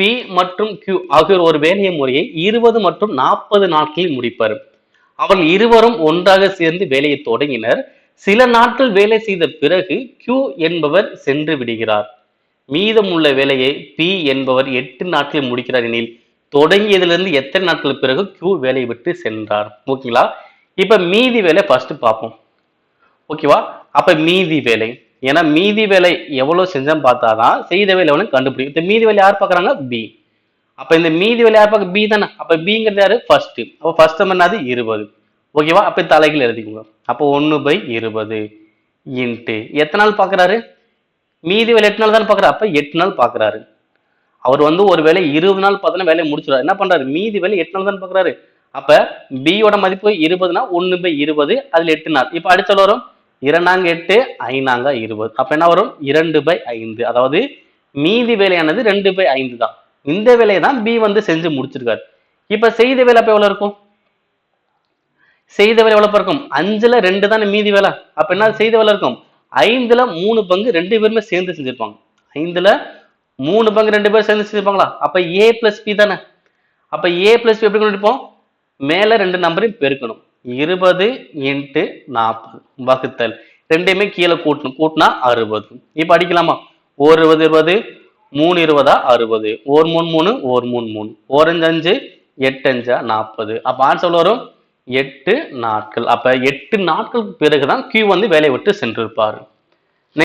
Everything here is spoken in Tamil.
பி மற்றும் கியூ ஆகியோர் ஒரு வேலையை முறையை இருபது மற்றும் நாற்பது நாட்களில் முடிப்பர். அவர்கள் இருவரும் ஒன்றாக சேர்ந்து வேலையை தொடங்கினர். சில நாட்கள் வேலை செய்த பிறகு கியூ என்பவர் சென்று விடுகிறார். மீதமுள்ள வேலையை பி என்பவர் எட்டு நாட்களில் முடிக்கிறார் எனில் தொடங்கியதிலிருந்து எத்தனை நாட்கள் பிறகு கியூ வேலையை விட்டு சென்றார். ஓகேங்களா? இப்ப மீதி வேலை ஃபர்ஸ்ட் பார்ப்போம். ஓகேவா? அப்ப மீதி வேலை. ஏன்னா மீதி வேலை எவ்வளவு செஞ்சோம் பார்த்தாதான் செய்த வேலை எவ்வளவு கண்டுபிடிக்கும். இந்த மீதி வேலை யார் பார்க்குறாங்க? பி அப்போ இந்த மீதி வேலை யார் பார்க்க? பி தானே. அப்போ பிங்கிறது யாரு? ஃபர்ஸ்ட் அப்போ ஃபர்ஸ்ட் என்னது? இருபது. ஓகேவா அப்போ தலைகள் எழுதிக்கோங்க. அப்போ ஒன்னு பை இருபது இன்ட்டு எத்தனை நாள் பார்க்குறாரு? மீதி வேலை எட்டு நாள் தானே பார்க்குறாரு. அப்போ எட்டு நாள் பார்க்குறாரு. அவர் வந்து ஒரு வேலை இருபது நாள் பார்த்தோன்னா வேலையை முடிச்சிடுறாரு என்ன பண்றாரு? மீதி வேலை எட்டு நாள் தானே பார்க்கறாரு. அப்ப பியோட மதிப்பு இருபதுனா ஒன்னு பை இருபது அதில் எட்டு நாள். இப்போ அடுத்த வரும் இரண்டாங்க எட்டு ஐநாங்க இருபது. அப்ப என்ன வரும்? இரண்டு பை ஐந்து. அதாவது மீதி வேலையானது ரெண்டு பை ஐந்து தான். இந்த வேலையை தான் பி வந்து செஞ்சு முடிச்சிருக்காரு. இப்ப செய்த வேலை அப்ப எவ்வளவு இருக்கும்? செய்த வேலை எவ்வளவு இருக்கும்? அஞ்சுல ரெண்டு தானே மீதி வேலை. அப்ப என்ன செய்த வேலை இருக்கும்? ஐந்துல மூணு பங்கு ரெண்டு பேருமே சேர்ந்து செஞ்சிருப்பாங்க. ஐந்துல மூணு பங்கு ரெண்டு பேரும் சேர்ந்து செஞ்சிருப்பாங்களா? அப்ப ஏ பிளஸ் பி தானே. அப்ப ஏ பிளஸ் பி எப்படி கொண்டு மேல ரெண்டு நம்பரையும் பெருக்கணும். இருபது இன்ட்டு நாற்பது. வகுத்தல். ரெண்டையுமே கீழே கூட்டணும். கூட்டினா அறுபது. இப்போ அடிக்கலாமா? ஓர் இருபது இருபது. மூணு இருபதா? அறுபது. ஓர் மூணு மூணு ஓர் மூணு மூணு. ஓரஞ்சு அஞ்சு எட்டு அஞ்சா? நாற்பது. அப்போ ஆன்சர் வரும் எட்டு நாட்கள். அப்போ எட்டு நாட்களுக்கு பிறகுதான் கியூ வந்து வேலையை விட்டு சென்றிருப்பார்.